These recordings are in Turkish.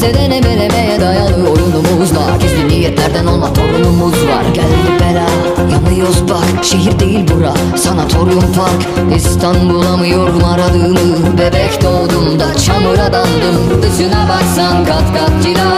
Kimse de veremeye dayalı oyunumuzla Gizli niyetlerden olma torunumuz var. Geldi bela yanıyoruz bak. Şehir değil bura sanatoryum park. İstanbul aramıyorum aradığımı Bebek doğdum da çamura dandım. Dışına baksan kat kat cila.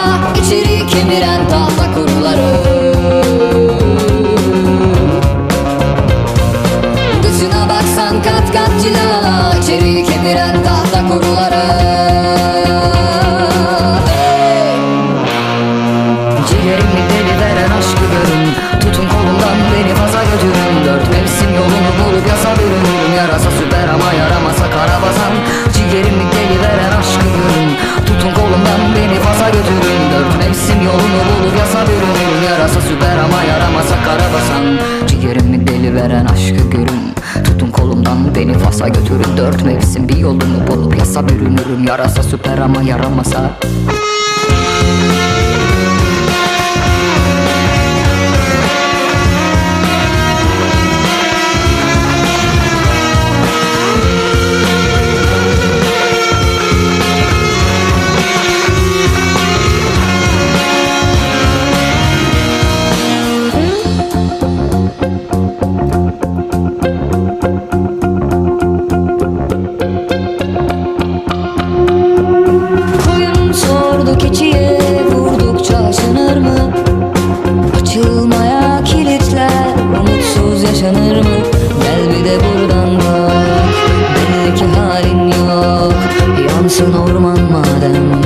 Ciğerimi deli veren aşkı görün. Tutun kolumdan beni Fas'a götürün. Dört mevsim bir yolunu bulup yasa bürünürüm. Yarasa süper ama yaramasa Yansın orman madem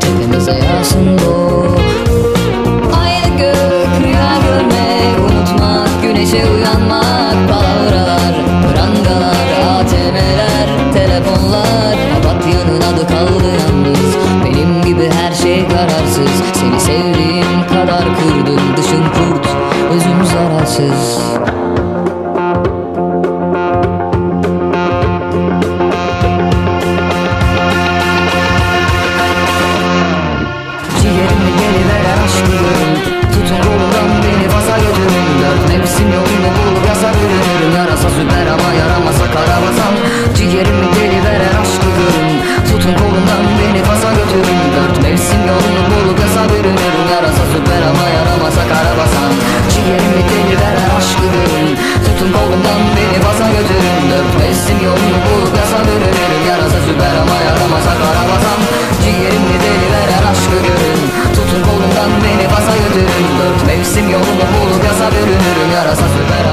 Tepemize yağsın bu. Aynı gök rüya görmek Unutmak güneşe uyanmak Palavralar, prangalar, ATM'ler Telefonlar Papatya'nın adı kaldı yalnız. Benim gibi her şey kararsız Seni sevdiğim kadar kırdım Dışın kurt, özüm zararsız Dört Tutun kolumdan beni basa götürün